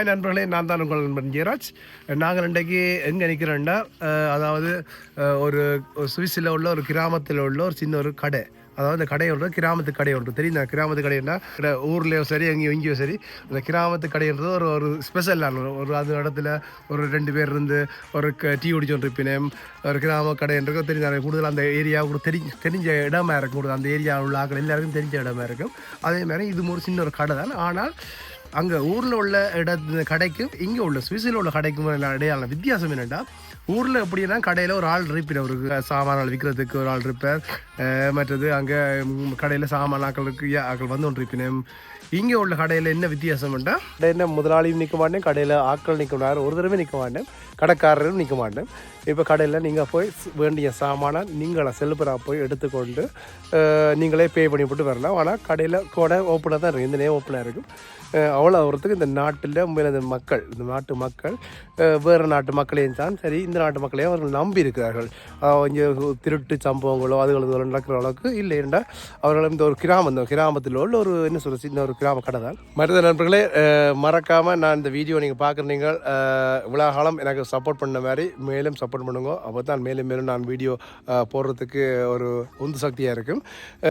Hi நண்பர்களே நான் தான் உங்கள் நண்பன் ஜெயராஜ். நாங்கள் இன்றைக்கு எங்கே நிற்கிறோன்னா அதாவது ஒரு சுவிஸில் உள்ள ஒரு கிராமத்தில் உள்ள ஒரு சின்ன ஒரு கடை. அதாவது இந்த கடை ஒன்று கிராமத்து கடை ஒன்று. தெரியும் இந்த கிராமத்து கடைன்னா ஊர்லேயும் சரி எங்கேயோ இங்கேயோ சரி இந்த கிராமத்து கடைன்றது ஒரு ஒரு ஸ்பெஷலான ஒரு- ஒரு இடத்துல ஒரு ரெண்டு பேர் இருந்து ஒரு க- டீ குடிச்சோண்டு இருப்பினேன் ஒரு கிராம கடைன்றது தெரியும் கூடுதல் அந்த ஏரியா கூட தெரிஞ்ச தெரிஞ்ச இடமா இருக்கும். கூடுதல் அந்த ஏரியா உள்ள ஆக்கள் எல்லாருக்கும் தெரிஞ்ச இடமா இருக்கும். அதே மாதிரி இது ஒரு சின்ன ஒரு கடை தான். ஆனால் அங்கே ஊரில் உள்ள இட கடைக்கும் இங்கே உள்ள சுவிஸில் உள்ள கடைக்கும் இடையான வித்தியாசம் என்னென்னா ஊரில் எப்படின்னா கடையில் ஒரு ஆள் இருப்பினர் ஒரு சாமான்கள் விற்கிறதுக்கு ஒரு ஆள் இருப்பார். மற்றது அங்கே கடையில் சாமான ஆக்களுக்கு ஆக்கள் வந்து ஒன்று இருப்பினேன் இங்கே உள்ள கடையில் என்ன வித்தியாசம்னா என்ன முதலாளியும் நிற்க மாட்டேன் கடையில் ஆட்கள் நிற்க மாட்டேன் ஒரு தடவை நிற்க மாட்டேன் கடைக்காரரும் நிற்க மாட்டேன். இப்போ கடையில் நீங்கள் போய் வேண்டிய சாமானை நீங்களே செல்பராக போய் எடுத்துக்கொண்டு நீங்களே பே பண்ணி போட்டு வரலாம். ஆனால் கடையில் கூட ஓப்பனாக தான் இருக்கும் இந்த நேரம் ஓப்பனாக இருக்கும் அவ்வளோ வரத்துக்கு இந்த நாட்டில் உண்மையில இந்த மக்கள் இந்த நாட்டு மக்கள் வேறு நாட்டு மக்களையும் தான் சரி இந்த நாட்டு மக்களையும் அவர்கள் நம்பி இருக்கிறார்கள். இங்கே திருட்டு சம்பவங்களோ அதுகள் இதுகளோ நடக்கிற அளவுக்கு இல்லை என்றால் அவர்கள் இந்த ஒரு கிராமம் இந்த கிராமத்தில் உள்ள ஒரு என்ன சொல்கிறது இந்த ஒரு கிராம கடை தான். மருத நண்பர்களே மறக்காமல் நான் இந்த வீடியோ நீங்கள் பார்க்குறீங்க. இவ்வளோ காலம் எனக்கு சப்போர்ட் பண்ண மாதிரி மேலும் சப்போர்ட் பண்ணுங்க. அப்போ தான் மேலும் மேலும் நான் வீடியோ போடுறதுக்கு ஒரு உந்து சக்தியாக இருக்கும்.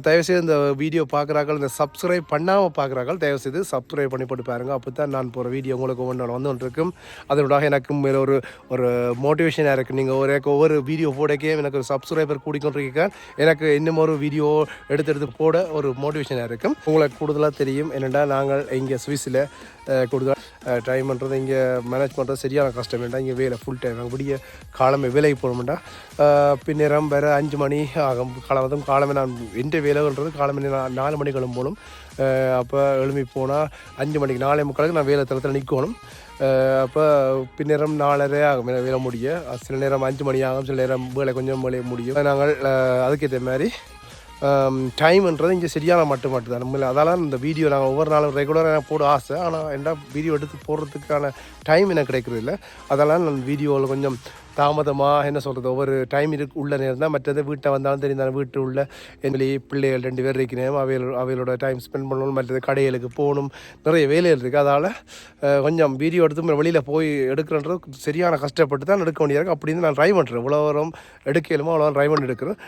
தயவுசெய்து இந்த வீடியோ பார்க்குறாக்கள் இந்த சப்ஸ்கிரைப் பண்ணாமல் பார்க்குறாக்கள் தயவுசெய்து சப்ஸ்கிரைப் பண்ணி போட்டு பாருங்கள் அப்போ தான் நான் போகிற வீடியோ உங்களுக்கு ஒன்று வந்து இருக்கும் அதனோடாக எனக்கு மேலே ஒரு ஒரு மோட்டிவேஷனாக இருக்குது நீங்கள் ஒரு ஒவ்வொரு வீடியோ போடக்கே எனக்கு ஒரு சப்ஸ்கிரைபர் கூடிக்கொண்டிருக்க எனக்கு இன்னும் ஒரு வீடியோ எடுத்து எடுத்து போட ஒரு மோட்டிவேஷனாக இருக்கும். உங்களுக்கு கூடுதலாக தெரியும். என்னென்னா நாங்கள் இங்கே சுவிஸில் கூடுதலாக டைம் பண்ணுறது இங்கே மேனேஜ் பண்ணுறது சரியான கஷ்டம் வேண்டாம். இங்கே வேலை ஃபுல் டைம் நாங்கள் விடிய காலமே வேலைக்கு போகணும்டா. பின்னேரம் வேறு அஞ்சு மணி ஆகும். காலமதும் காலமே நான் எந்த வேலைன்றது காலமே நான் நாலு மணி கிளம்பணும் அப்போ எழுப்பி போனால் அஞ்சு மணிக்கு நாலே முக்காலுக்கு நான் வேலை தளத்தில் நிற்கணும் அப்போ பின்னேரம் நாலரை ஆகும். வேலை முடிய. சில நேரம் அஞ்சு மணி ஆகும். சில நேரம் வேலை கொஞ்சம் வேலையை முடியும். நாங்கள் அதுக்கேற்ற மாதிரி டைம்ன்றது இங்கே சரியான மட்டும் மட்டும் தான். நம்மள அதெல்லாம் இந்த வீடியோ நாங்கள் ஒவ்வொரு நாளும் ரெகுலராக எனக்கு போட ஆசை. ஆனால் என்ன வீடியோ எடுத்து போடுறதுக்கான டைம் எனக்கு கிடைக்கிறது இல்லை. அதெல்லாம் நான் வீடியோவில் கொஞ்சம் தாமதமாக என்ன சொல்கிறது ஒவ்வொரு டைம் இருக்கு உள்ள நேரம் தான். மற்றது வீட்டை வந்தாலும் தெரியும் வீட்டு உள்ள எங்களி பிள்ளைகள் ரெண்டு பேர் இருக்கணும் அவைகள் அவைகளோட டைம் ஸ்பெண்ட் பண்ணணும். மற்றது கடைகளுக்கு போகணும். நிறைய வேலைகள் இருக்குது அதால் கொஞ்சம் வீடியோ எடுத்து வெளியில் போய் எடுக்கிறன்றது சரியான கஷ்டப்பட்டு தான் எடுக்க வேண்டியது அப்படின்னு நான் ட்ரை பண்ணுறேன் இவ்வளோ வரும் எடுக்கலுமோ அவ்வளோ ட்ரை பண்ணி எடுக்கிறேன்.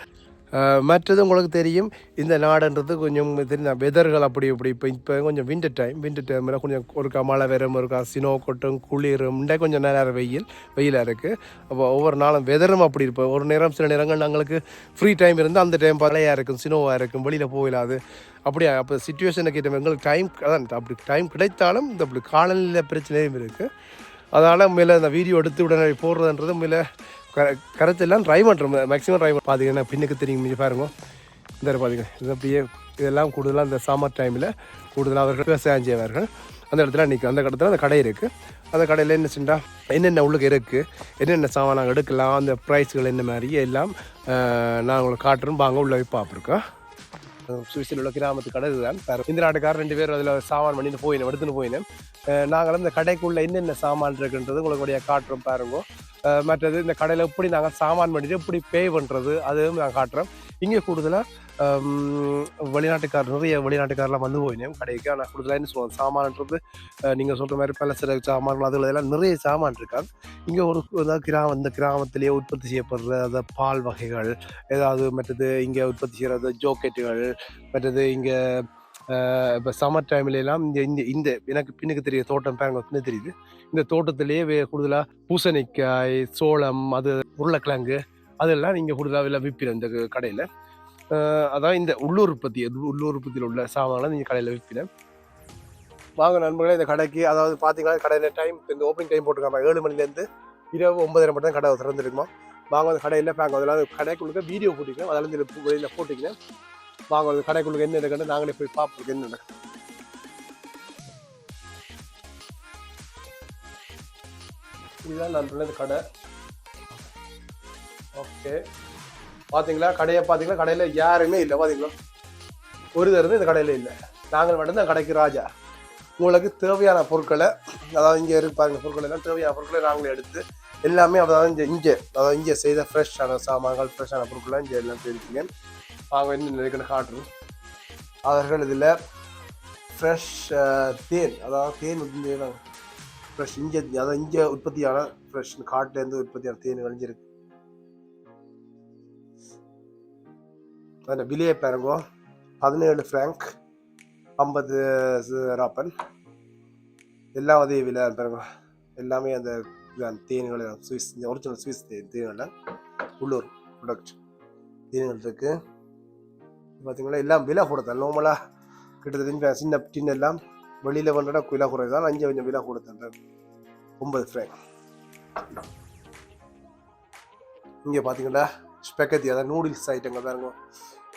மற்றது உங்களுக்கு தெரியும் இந்த நாடுன்றது கொஞ்சம் தெரியும் வெதர்கள் அப்படி இப்படி இப்போ இப்போ கொஞ்சம் விண்டர் டைம் விண்டர் டைமில் கொஞ்சம் ஒருக்கா மழை வரும் ஒருக்கா சினோ கொட்டும் குளிரும் இண்டே கொஞ்சம் நேரம் வெயில் வெயிலாக இருக்குது அப்போ ஒவ்வொரு நாளும் வெதரும் அப்படி இருப்போம் ஒரு நேரம் சில நேரங்கள் நாங்களுக்கு ஃப்ரீ டைம் இருந்தால் அந்த டைம் பழையாக இருக்கும் சினோவாக இருக்கும் வெளியில் போயிடாது அப்படியா அப்போ சுச்சுவேஷனை கேட்ட எங்களுக்கு டைம் அதான் அப்படி டைம் கிடைத்தாலும் இந்த அப்படி காலநிலை பிரச்சனையும் இருக்குது அதனால் மேலே இந்த வீடியோ எடுத்து உடனே போடுறதுன்றது மேலே க கருத்தெல்லாம் ட்ரை பண்ணுறோம் மேக்ஸிமம் ட்ரை பார்த்தீங்கன்னா பின்னுக்கு தெரியும். பாருங்க. இந்த பாருங்க இது அப்படியே இதெல்லாம் கூடுதலாக இந்த சாமர் டைமில் கூடுதலாக அவர்கள் விவசாயம் செய்வார்கள் அந்த இடத்துல நிற்கும் அந்த இடத்துல அந்த கடை இருக்குது அந்த கடையில் என்ன செஞ்சா என்னென்ன உள்ளுக்கு இருக்குது என்னென்ன சாமான் நாங்கள் எடுக்கலாம் அந்த ப்ரைஸ்கள் என்ன மாதிரி எல்லாம் நான் உங்களுக்கு காட்டுறோம் வாங்க உள்ள போய் பார்ப்புருக்கோம் சுவிஸில் உள்ள கிராமத்து கடை இதுதான் இந்த நாட்டுக்காரர் ரெண்டு பேரும் அதில் சாமான் பண்ணிட்டு போயினோம் எடுத்துன்னு போயினேன். நாங்களும் இந்த கடைக்குள்ளே என்னென்ன சாமான் இருக்குன்றது உங்களுடைய காட்டுறோம் பாருங்க. மற்றது இந்த கடையில் எப்படி நாங்கள் சாமான் பண்ணிட்டு எப்படி பே பண்ணுறது அதுவும் நான் காட்டுறோம். இங்கே கூடுதலாக வெளிநாட்டுக்கார் நிறைய வெளிநாட்டுக்காரெலாம் வந்து போயினேன் கடைக்கு. ஆனால் கூடுதலாக என்ன சொல்லுவாங்க சாமான்ன்றது நீங்கள் சொல்கிற மாதிரி பல சில சாமான்கள் அதில் இதெல்லாம் நிறைய சாமான் இருக்காது இங்கே ஒரு ஏதாவது கிராமம் இந்த கிராமத்திலேயே உற்பத்தி செய்யப்படுற அந்த பால் வகைகள் ஏதாவது மற்றது இங்கே உற்பத்தி செய்கிற ஜோக்கெட்டுகள் மற்றது இங்கே இப்போ சம்மர் டைம்ல இந்த இந்த இந்த எனக்கு பின்னுக்கு தெரியும் தோட்டம் பாருங்க பின்னு தெரியுது. இந்த தோட்டத்திலேயே வே கூடுதலாக பூசணிக்காய் சோளம் அது உருளைக்கிழங்கு அதெல்லாம் நீங்கள் கூடுதலாக விலை இந்த கடையில். அதான் இந்த உள்ளூர் உற்பத்தி உள்ளூர் உற்பத்தியில் உள்ள சாமான்லாம் நீங்கள் கடையில் விற்பின வாங்க நண்பர்களே இந்த கடைக்கு அதாவது பார்த்தீங்கன்னா கடையில் டைம் இந்த ஓப்பனிங் டைம் போட்டிருக்காங்க. ஏழு மணிலேருந்து இரவு ஒன்பதரை மட்டும் தான் கடை திறந்துருக்குமா? வாங்க அந்த கடையில் பாங்க அதெல்லாம் கடைக்குள்ள வீடியோ போட்டிருக்கேன். அதெல்லாம் இந்த வெளியில் போட்டிங்கன்னா வாங்க அந்த கடைக்குள்ள என்ன இருக்குன்னு நாங்களே போய் பார்ப்போம் என்ன நடக்குது. இதுதான் நான் இந்த கடை. ஓகே பாத்தீங்களா? கடையை பாத்தீங்களா? கடையில யாருமே இல்லை. பாத்தீங்களா? ஒரு தருந்து இந்த கடையில இல்லை. நாங்கள் மட்டும்தான் கடைக்கு ராஜா. உங்களுக்கு தேவையான பொருட்களை அதாவது இங்கே இருக்கு பாருங்க பொருட்கள் எல்லாம் தேவையான பொருட்களை நாங்களே எடுத்து எல்லாமே அதாவது இங்கே இங்கே அதாவது இங்கே செய்த ஃப்ரெஷ்ஷான சாமான்கள் ஃப்ரெஷ்ஷான பொருட்கள்லாம் இங்கே எல்லாம் தெரிஞ்சுங்க வாங்க என்ன இருக்குன்னு காட்டுறோம். அவர்கள் இதில் ஃப்ரெஷ் தேன் அதாவது தேன் வந்து ஃப்ரெஷ் இங்கே அதான் இங்கே உற்பத்தியான ஃப்ரெஷ் காட்டிலேருந்து உற்பத்தியான தேன் விளைஞ்சிருக்கு. அதில் விலையை பாருங்க. பதினேழு ஃப்ராங்க் ஐம்பது ராப்பன். எல்லா உதவி விலை பாருங்க. எல்லாமே அந்த இதான் தேன்கள் இந்த ஒரிஜினல் சுவிஸ் தேன் உள்ளூர் ப்ராடக்ட் தேன்கள் இருக்குது பார்த்தீங்களா எல்லாம் விலை கொடுத்தேன். நார்மலாக கிட்டத்தட்ட சின்ன டின் எல்லாம் வெளியில் பண்ணுறா விலை குறைவு தான் அஞ்சு கொஞ்சம் விலை கொடுத்தேன் ஒன்பது ஃப்ரேம் இங்கே பார்த்தீங்களா ஸ்பெக்கத்தி அதாவது நூடுல்ஸ் ஐட்டங்கள் தான் இருக்கும்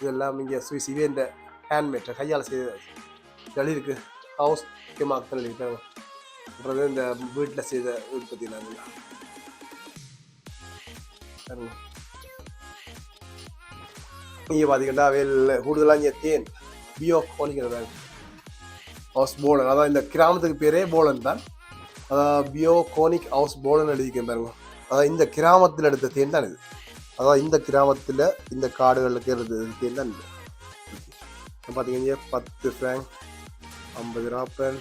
இதெல்லாம் இங்கே சுவிஸ் இதே இந்த ஹேண்ட்மேட் கையால் செய்த எழுதிருக்கு இருக்கு ஹவுஸ் கெமாக்கள் எழுதிருக்காங்க அப்புறம் இந்த வீட்டில் செய்த உற்பத்தி பாருங்க. இங்கே பார்த்தீங்கன்னா வேல் கூடுதலாக இங்கே தேன் பியோ கோலிங்கிறது ஹவுஸ் போலன் அதான் இந்த கிராமத்துக்கு பேரே போலன் தான். அதான் பியோ கோனிக் ஹவுஸ் போலன் எழுதிக்கேன் பாருங்க. அதான் இந்த கிராமத்தில் எடுத்த தேன் தான் இது. அதான் இந்த கிராமத்தில் இந்த காடுகளில் கேறது என்ன? பார்த்தீங்கன்னா பத்து ஃப்ராங்க் ஐம்பது ராப்பன்.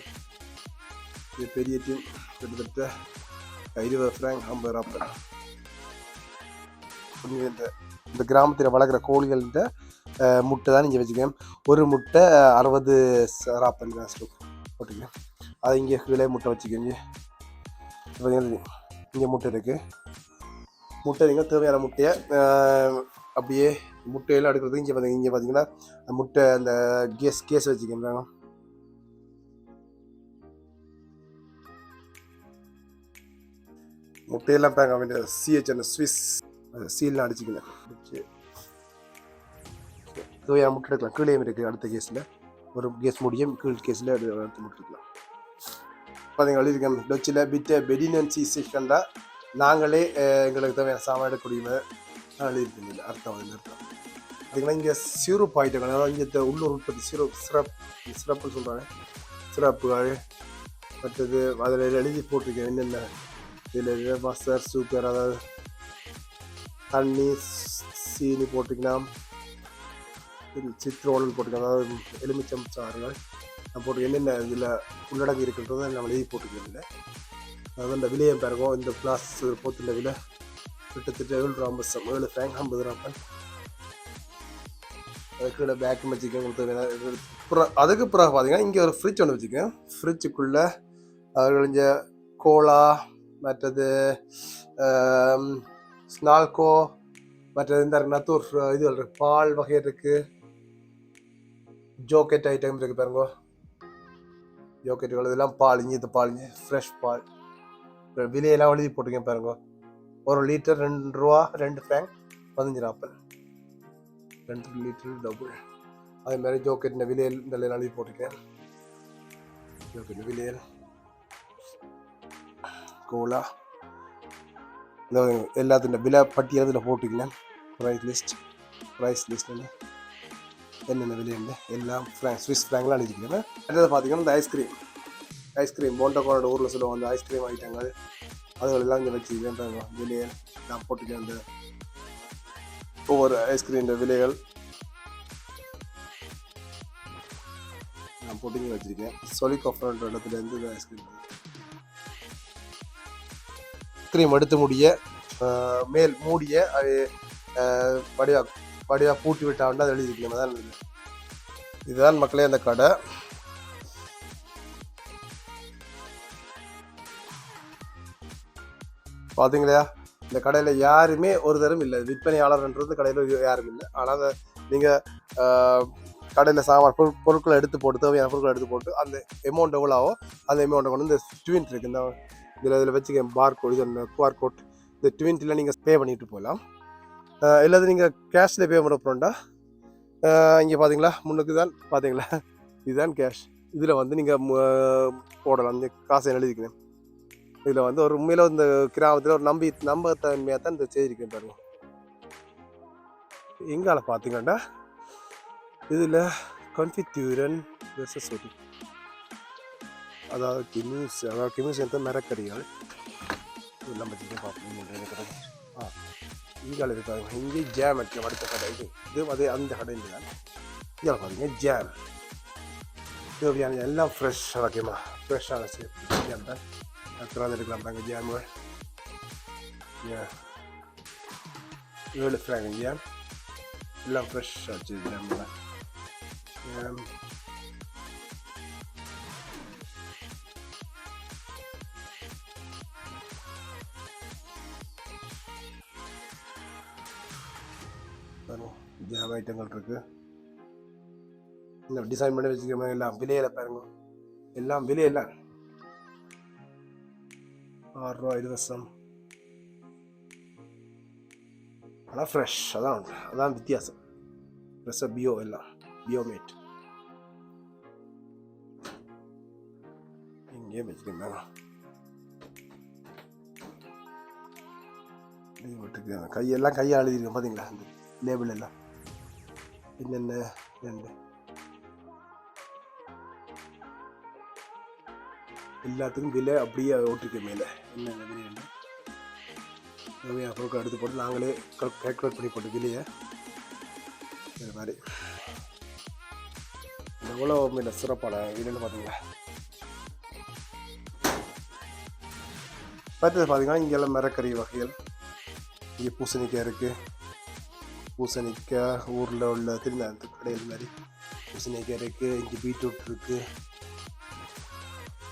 இது பெரிய டீம் கிட்டத்தட்ட இருபது ஃப்ராங்க் ஐம்பது ராப்பன். இந்த இந்த கிராமத்தில் வளர்க்குற கோழிகள்கிட்ட முட்டை தான் நீங்கள் வச்சுக்கேன். ஒரு முட்டை அறுபது ராப்பன் ஸ்டோக் அது இங்கே கீழே முட்டை வச்சுக்கோங்க. இங்கே முட்டை இருக்குது முட்டை நீங்கள் தேவையான முட்டையை அப்படியே முட்டையெல்லாம் எடுக்கிறது இங்கே பார்த்தீங்க இங்கே பார்த்தீங்கன்னா அந்த முட்டை அந்த கேஸ் கேஸ் வச்சுக்கோங்க முட்டையெல்லாம் பேங்க வேண்டிய சிஹெச் அந்த ஸ்விஸ் சீல்லாம் அடிச்சுக்கல தேவையான முட்டை எடுக்கலாம். கீழேயும் இருக்குது அடுத்த கேஸில் ஒரு கேஸ் முடியும் கீழ் கேஸில் அடுத்து முட்டை எடுக்கலாம். பார்த்தீங்க எழுதியிருக்கேன். டொச்சில் பிட்ட பெடினன்சி சிக்கண்டா நாங்களே எங்களுக்கு தேவையான சாமான் எடுக்கக்கூடியது எழுதியிருக்கீங்க அர்த்தம் அதில் அர்த்தம். பார்த்தீங்கன்னா இங்கே சிறப்பு ஐட்டங்கள் அதாவது இங்கே உள்ளூர் உற்பத்தி சிறு சிறப்பு சிறப்புன்னு சொல்கிறாங்க சிறப்புகள் மற்றது அதில் எழுதி போட்டிருக்கேன் என்னென்ன? இதில் மஸ்டர் சூப்பர் அதாவது தண்ணி சீனி போட்டுக்கலாம். சித்ரோன்னு போட்டுக்கலாம் அதாவது எலுமிச்சம் சாறுகள். நான் போட்டு என்னென்ன இதில் உள்ளடங்கி இருக்கின்றதை நம்ம எழுதி போட்டுக்கலாம் அந்த விலையும் பாருங்க. இந்த கிளாஸ் போத்துள்ள விலை கிட்டத்தட்ட ஏழு ரூபா ஏழு ஃப்ராங்க் ஐம்பது ரூபா அதுக்குள்ள பேக் வச்சுக்க கொடுத்து அப்புறம் அதுக்கு பிறகு பார்த்தீங்கன்னா இங்கே ஒரு ஃப்ரிட்ஜ் ஒன்று வச்சுக்கேன் ஃப்ரிட்ஜுக்குள்ளே அவர்கள் இந்த கோலா மற்றது ஸ்னால்கோ மற்றது இந்த நத்தூர் இது இருக்கு பால் வகை இருக்கு. ஜோக்கெட் ஐட்டம் இருக்குது பாருங்க. ஜோக்கெட்டுகள் இதெல்லாம் பால் இது பாலிஞ்சு ஃப்ரெஷ் பால். விலையெல்லாம் எழுதி போட்டுருக்கேன் பாருங்க. ஒரு லிட்டர் ரெண்டு ரூபா ரெண்டு ஃபேங் பதினஞ்சு நாற்பது ரெண்டு லிட்டர் டபுள் அதே மாதிரி ஜோக்கெட்டின விலையில் இந்த எழுதி போட்டிருக்கேன். ஜோக்கெட் விலையல். கோலா. இந்த எல்லாத்தின் விலை பட்டியல் இதில் போட்டுக்கலாம் ப்ரைஸ் லிஸ்ட் ப்ரைஸ் லிஸ்ட் என்னென்ன விலைன்னு எல்லாம் ஃப்ரா ஸ்விஸ் ஃப்ராங்க்லாம் எழுதிக்கிறேன் அடுத்தது பார்த்தீங்கன்னா இந்த ஐஸ்கிரீம் ஐஸ்கிரீம் போண்டகோனோட ஊரில் சொல்லுவோம் அந்த ஐஸ்கிரீம் ஐட்டங்கள் அதுகள் எல்லாம் இங்கே வேண்டாங்க விலையை நான் போட்டுக்கிறேன் அந்த ஒவ்வொரு ஐஸ்கிரீம் விலைகள் நான் போட்டுங்க வச்சுருக்கேன். சொலி சொலிக் இடத்துல இந்த ஐஸ்கிரீம் ஐஸ்கிரீம் எடுத்து முடிய மேல் மூடிய அது படியாக வடிவா பூட்டி விட்டாண்டு அதை எழுதிருக்கேன் தான் இதுதான் மக்களே அந்த கடை. பார்த்தீங்களா இந்த கடையில் யாருமே ஒரு தரம் இல்லை. விற்பனையாளர்ன்றது கடையில் யாரும் இல்லை. ஆனால் நீங்கள் கடையில் சாமான் பொருள் பொருட்களை எடுத்து போட்டு தேவையான பொருட்களை எடுத்து போட்டு அந்த அமௌண்ட் எவ்வளோவோ அந்த அமௌண்ட்டை கொண்டு இந்த ட்வின்ட் இருக்கு. இந்த இதில் இதில் வச்சுக்க பார் கோட் இது குஆர் கோட் இந்த ட்வின்ட்டில் நீங்கள் பே பண்ணிட்டு போகலாம். இல்லாத நீங்கள் கேஷில் பே பண்ண போகிறோம்டா இங்கே பார்த்தீங்களா முன்னுக்கு தான் பார்த்தீங்களா இதுதான் கேஷ் இதில் வந்து நீங்கள் போடலாம். இந்த காசை எழுதிக்கிறேன். இதில் வந்து ஒரு உண்மையில் இந்த கிராமத்தில் ஒரு நம்பி நம்பகத்தன்மையாக தான் இந்த செய்திருக்கேன் பாருங்க எங்கால பார்த்தீங்கன்னா இதில் கன்ஃபித்யூரன் சொடி அதாவது கிமிஸ் அதாவது கிமிஸ் என்ற மரக்கறிகள் இதெல்லாம் பற்றி பார்ப்போம் ஆ இங்கால இருக்காங்க இங்கே ஜாம் இருக்கு அடுத்த கடை இது இது அதே அந்த கடையில் தான் இதில் பார்த்தீங்க ஜாம் தேவையான எல்லாம் ஃப்ரெஷ் ஓகேம்மா ஃப்ரெஷ்ஷான ஜாம் தான் எத்தனை எடுக்கலாம் பாருங்க ஜாமு ஏழு ஃப்ராங்க ஜாம் எல்லாம் ஃப்ரெஷ் ஆச்சு ஜாமில் ஜாம் ஐட்டங்கள் இருக்கு இந்த டிசைன் பண்ணி வச்சுக்கிறோம் எல்லாம் விலையில பாருங்க எல்லாம் விலையெல்லாம் விலையில ஆறு ரூபா இலவசம் ஆனால் ஃப்ரெஷ் அதான் அதான் வித்தியாசம் ஃப்ரெஷ்ஷாக பியோ எல்லாம் பியோமேட் இங்கேயே வச்சுக்கோங்க கையெல்லாம் கையை எழுதிருக்கேன் பார்த்தீங்களா அந்த லேபிள் எல்லாம் என்னென்ன ரெண்டு எல்லாத்துக்கும் விலை அப்படியே ஓட்டிருக்க மேலே. என்ன விலை தேவையான பொருட்கள் எடுத்து போட்டு நாங்களே கேல்குலேட் பண்ணி போட்டு விலையை. இது மாதிரி. எவ்வளோ மீன் சிறப்பான விலைன்னு பார்த்தீங்களா பார்த்தது பார்த்தீங்கன்னா இங்கெல்லாம் மரக்கறி வகைகள். இங்கே பூசணிக்காய் இருக்குது பூசணிக்காய் ஊரில் உள்ள திருநாத்து கடையில் மாதிரி பூசணிக்காய் இருக்குது இங்கே பீட்ரூட் இருக்குது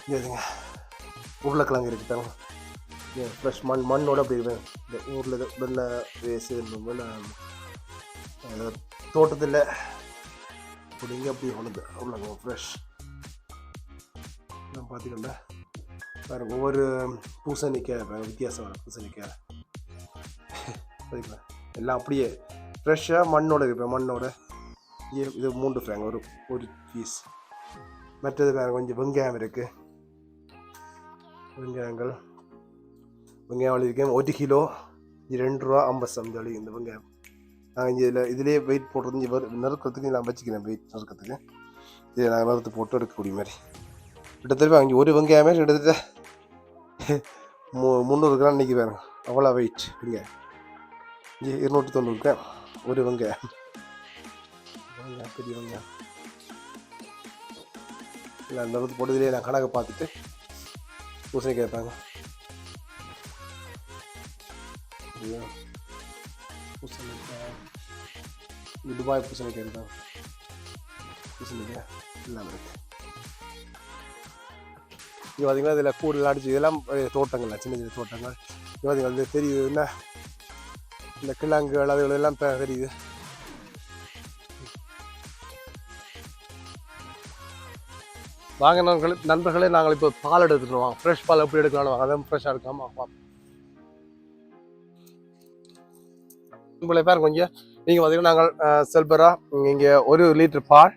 இதுங்க உருளைக்கிழங்கு இருக்குது தாங்க ஃப்ரெஷ் மண் மண்ணோடு அப்படி இருப்பேன் இந்த ஊரில் வெள்ளை வேஸ்ட் வெள்ளை தோட்டத்தில் பிடிங்க அப்படி உணது அவ்வளோ ஃப்ரெஷ் நான் பார்த்துக்கல வேறு ஒவ்வொரு பூசணிக்காய் பாருங்க, வித்தியாசம் வரும் பூசணிக்காய். சரிங்களா எல்லாம் அப்படியே ஃப்ரெஷ்ஷாக மண்ணோட இருப்பேன் மண்ணோட. இது மூன்று ஃப்ராங்க் ஒரு ஒரு பீஸ் மற்றது வேறு கொஞ்சம் வெங்காயம் இருக்குது வெங்காயங்கள். வெங்காயம் வலிருக்கேன் ஒரு கிலோ ரெண்டு ரூபா ஐம்பது சம் வழி இந்த வெங்காயம். நாங்கள் இங்கே இதில் இதிலே வெயிட் போடுறது இங்கே நறுக்கிறதுக்கு நான் வச்சுக்கிறேன் வெயிட் நறுக்கிறதுக்கு. இதை நாங்கள் நறுத்து போட்டு எடுக்கக்கூடிய மாதிரி. கிட்டத்தட்ட அங்கே ஒரு வெங்காயமே கிட்டத்தட்ட மு முந்நூறு கிராம் இன்றைக்கி வேணும் அவ்வளோ வெயிட் வெங்காயம் இங்கே இருநூற்றி தொண்ணூறு கிராம் ஒரு வெங்காயம். வெங்காயம் பெரிய வெங்காயம். இல்லை நறுத்து போட்டதுலேயே நான் கணக்கை பார்த்துட்டு பூசணி கேட்பாங்க ஐயோ பூசணிக்காய் இது துபாய் பூசணிக்காய் இருக்கா பூசணிக்காய் எல்லாமே இருக்கு இங்கே பார்த்தீங்கன்னா இதில் கூடலாம் அடிச்சு இதெல்லாம் தோட்டங்கள் சின்ன சின்ன தோட்டங்கள் இங்கே பார்த்தீங்கன்னா தெரியுது என்ன இந்த கிழங்குகள் அதுகள் எல்லாம் இப்போ தெரியுது வாங்க நண்பர்களே நண்பர்களே நாங்கள் இப்போ பால் எடுத்துட்டு வாங்க ஃப்ரெஷ் பால் எப்படி எடுக்கலாம்னு வாங்க. அதான் ஃப்ரெஷ்ஷாக இருக்காமா பார்ப்போம் உங்களை பாருங்க கொஞ்சம் நீங்கள் பார்த்தீங்கன்னா நாங்கள் செல்பரா இங்கே ஒரு லிட்டர் பால்.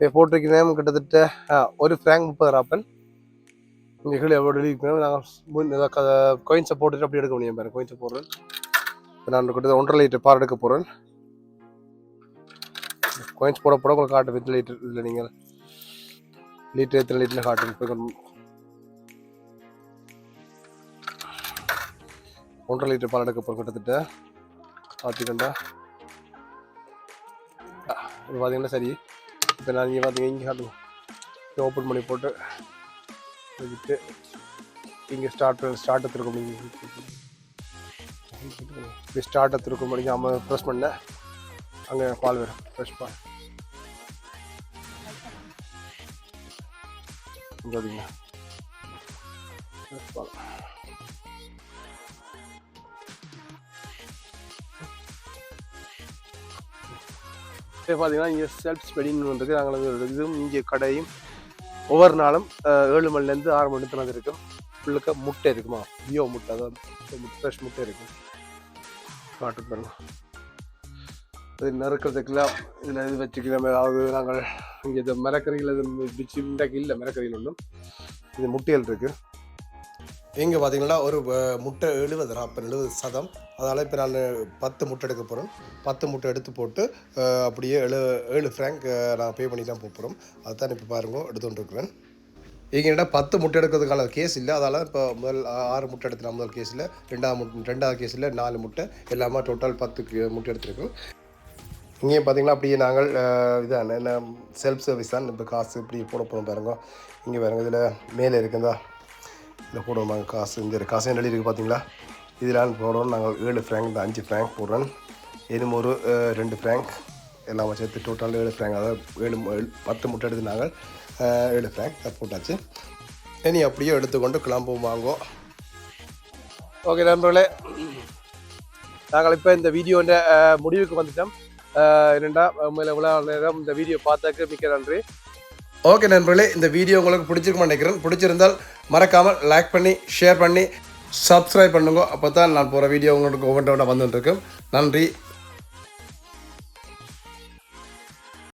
இப்போ போட்டிருக்கிறேன் கிட்டத்தட்ட ஒரு ஃப்ராங்க் முப்பது ராப்பன். இங்கே கீழே எவ்வளோ எழுதிக்கிறோம் நாங்கள் கோயின்ஸை போட்டுட்டு அப்படி எடுக்க முடியும் பாருங்க கோயின்ஸை போடுறேன். இப்போ நான் கிட்டத்தட்ட ஒன்றரை லிட்டர் பால் எடுக்க போகிறேன் கோயின்ஸ் போட போட உங்களுக்கு காட்டு வித் லிட்டர் இல்லை நீங்கள் லிட்டர் எத்தனை லிட்டர் காட்டும்? ஒன்றரை லிட்டர் பால் எடுக்க போகிறோம் கிட்டத்தட்ட. பார்த்துக்கண்டா. இப்போ பார்த்தீங்கன்னா சரி. இப்போ நான் இங்கே பார்த்தீங்க இங்கே காட்டுங்க. ஓப்பன் பண்ணி போட்டு வச்சுட்டு இங்கே ஸ்டார்ட் ஸ்டார்ட் திருக்கும் இப்போ ஸ்டார்ட் திருக்கும் மணிக்கு அம்மா ப்ரெஸ் பண்ண. அங்கே பால் வரும். ஃப்ரெஷ் பால். இங்கே பார்த்தீங்களா இப்போ பார்த்தீங்கன்னா இங்கே செல்ஃப் ஸ்பெடின்னு வந்துருக்கு நாங்கள் இதுவும் இங்கே கடையும் ஒவ்வொரு நாளும் ஏழு மணிலேருந்து ஆறு மணி நேரத்தில் இருக்கும். ஃபுல்லுக்க முட்டை இருக்குமா? பியோ முட்டை அதாவது ஃப்ரெஷ் முட்டை இருக்கும். காட்டு பாருங்க. இது நறுக்கிறதுக்கெல்லாம் இதில் இது வச்சுக்கலாம் அதாவது நாங்கள் இங்கே இது மரக்கறிகள் இது பிச்சு இன்றைக்கு இல்லை மரக்கறிகள் ஒன்றும் இது முட்டைகள் இருக்குது இங்கே பார்த்தீங்கன்னா ஒரு முட்டை எழுபது நாற்பது எழுபது சதம். அதனால் இப்போ நான் பத்து முட்டை எடுக்க போகிறோம் பத்து முட்டை எடுத்து போட்டு அப்படியே ஏழு ஏழு ஃப்ரேங்க் நான் பே பண்ணி தான் போகிறோம் அதுதான் இப்போ பாருங்க எடுத்துகிட்டுருக்குறேன் எங்கிட்ட பத்து முட்டை எடுக்கிறதுக்கான கேஸ் இல்லை. அதால் இப்போ முதல் ஆறு முட்டை எடுத்துனா முதல் கேஸில் ரெண்டாவது முட் ரெண்டாவது கேஸில் நாலு முட்டை. எல்லாமே டோட்டல் பத்து முட்டை எடுத்துருக்கோம். இங்கேயும் பார்த்தீங்கன்னா அப்படியே நாங்கள் இதான் என்ன செல்ஃப் சர்வீஸ் தான். இப்போ காசு இப்படி போட போகிறோம் பாருங்க. இங்கே பாருங்க இதில் மேலே இருக்குதா இதில் போடுவோம் காசு. இந்த காசு என்ன எழுதிருக்கு பார்த்தீங்களா? இதெல்லாம் போடுறோம். நாங்கள் ஏழு ஃப்ரேங்க் இந்த அஞ்சு ஃப்ரேங்க் போடுறோம். எனும் ஒரு ரெண்டு ஃப்ரேங்க் எல்லாமே சேர்த்து டோட்டல் ஏழு ஃப்ரேங்க் அதாவது ஏழு மு- ஏழு- பத்து முட்டை எடுத்து நாங்கள் ஏழு ஃப்ரேங்க் போட்டாச்சு. இனி அப்படியே எடுத்துக்கொண்டு கிளம்பும் வாங்கோ. ஓகே நண்பர்களே நாங்கள் இப்போ இந்த வீடியோன்ற முடிவுக்கு வந்துட்டோம். என்னென்னா உண்மையில் இவ்வளோ நேரம் இந்த வீடியோ பார்த்தாக்கு மிக்க நன்றி. ஓகே நண்பர்களே இந்த வீடியோ உங்களுக்கு பிடிச்சிருக்குமா நினைக்கிறேன். பிடிச்சிருந்தால் மறக்காமல் லைக் பண்ணி ஷேர் பண்ணி சப்ஸ்கிரைப் பண்ணுங்க. அப்போ தான் நான் போகிற வீடியோ உங்களுக்கு ஒவ்வொன்றோட வந்துட்டுருக்கும். நன்றி.